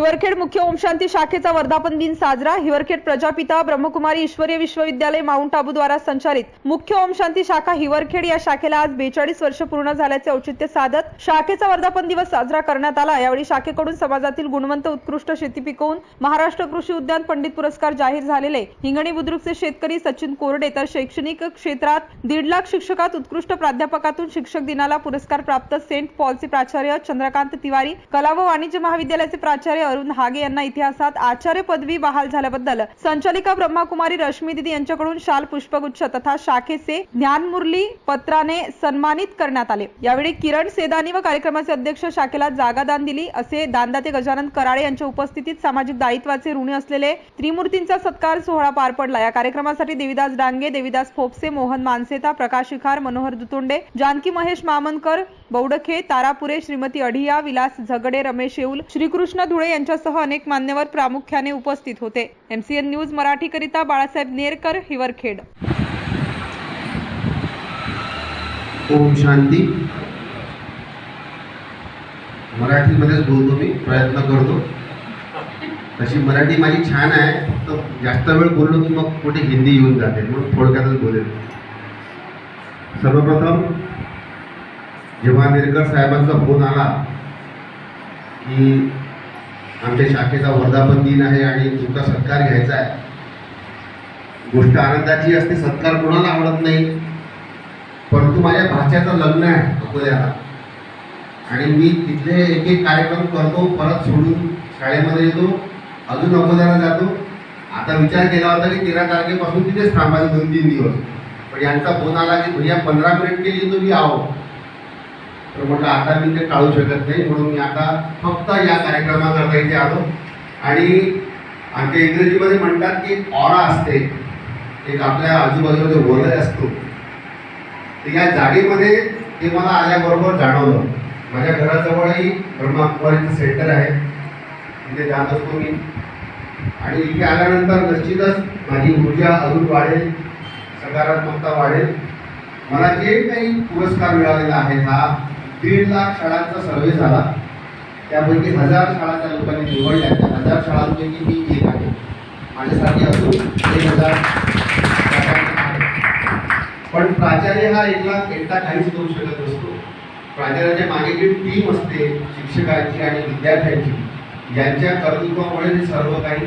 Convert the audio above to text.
हिवरखेड मुख्य ओमशांती शाखेचा वर्धापन दिन साजरा. हिवरखेड प्रजापिता ब्रह्मकुमारी ईश्वरीय विश्वविद्यालय माउंट आबू द्वारा संचालित. मुख्य ओमशांती शाखा हिवरखेड या शाखेला आज बेचाळीस वर्ष पूर्ण झाल्याचे औचित्य साधत शाखेचा वर्धापन दिवस साजरा करण्यात आला. यावेळी शाखेकडून समाजातील गुणवंत उत्कृष्ट शेती पिकवून महाराष्ट्र कृषी उद्यान पंडित पुरस्कार जाहीर झालेले. हिंगणी बुद्रुकचे शेतकरी सचिन कोरडे तर शैक्षणिक क्षेत्रात दीड लाख शिक्षकात उत्कृष्ट प्राध्यापकातून शिक्षक दिनाला पुरस्कार प्राप्त सेंट पॉलचे प्राचार्य चंद्रकांत तिवारी कला व वाणिज्य महाविद्यालयाचे प्राचार्य अरुण हागे यांना इतिहासात आचार्य पदवी बहाल झाल्याबद्दल संचालिका ब्रह्माकुमारी रश्मी दिदी यांच्याकडून शाल पुष्पगुच्छ तथा शाखेचे ज्ञानमुरली पत्राने सन्मानित करण्यात आले. यावेळी किरण सेदानी व कार्यक्रमाचे अध्यक्ष शाखेला जागा दान दिली. असे दानदाते गजानन कराळे यांच्या उपस्थितीत सामाजिक दायित्वाचे ऋणी असलेले त्रिमूर्तींचा सत्कार सोहळा पार पडला. या कार्यक्रमासाठी देविदास डांगे देविदास फोपसे मोहन मानसेता प्रकाश शिखार मनोहर दुतोंडे जानकी महेश मामनकर बौडखे तारापुरे श्रीमती अढिया विलास झगडे रमेश येऊल श्रीकृष्ण धुळे यांच्यासह अनेक मान्यवर प्रामुख्याने उपस्थित होते. एमसीएन न्यूज मराठीकरिता बाळासाहेब नेरकर हिवरखेड. ओम शांती. मराठीमध्येच बोलतो मी प्रयत्न करतो. तशी मराठी माझी छान आहे फक्त जास्त वेळ बोललो की मग कुठे हिंदी येऊन जाते म्हणून थोडक्यातच बोलेल. सर्वप्रथम जेव्हा नेरकर साहेबांचा फोन आला की आमच्या शाखेचा वर्धापन दिन आहे आणि तुमचा सत्कार घ्यायचा आहे. गोष्ट आनंदाची असते सत्कार कोणाला आवडत नाही. परंतु माझ्या भाच्याचं लग्न आहे अकोल्याला. आणि मी तिथले एक एक कार्यक्रम करतो परत सोडून शाळेमध्ये येतो अजून अकोल्याला जातो. आता विचार केला होता की तेरा तारखेपासून तिथेच थांबायचं दोन तीन दिवस. पण यांचा फोन आला की भैया पंधरा मिनिट केली तुम्ही आहो. तर म्हटलं आता मी ते टाळू शकत नाही म्हणून मी आता फक्त या कार्यक्रमाकरता इथे आलो. आणि आमच्या इंग्रजीमध्ये म्हणतात की ऑरा असते एक आपल्या आजूबाजूला जो वलय असतो तर या जागेमध्ये ते मला आल्याबरोबर जाणवलं. माझ्या घराजवळही ब्रह्माकुमारीचं सेंटर आहे. तिथे जात असतो मी. आणि इथे आल्यानंतर निश्चितच माझी ऊर्जा अजून वाढेल सकारात्मकता वाढेल. मला जे काही पुरस्कार मिळालेला आहे हा दीड लाख शाळांचा सर्वे झाला. त्यापैकी हजार शाळा त्या लोकांनी निवडल्या. त्या हजार शाळांपैकी मी एक आहे. माझ्यासाठी अजून एक हजार पण प्राचार्य हा एकला एकटा काहीच करू शकत असतो प्राचार्याच्या मागे जी टीम असते शिक्षकांची आणि विद्यार्थ्यांची यांच्या कर्तृत्वामुळे सर्व काही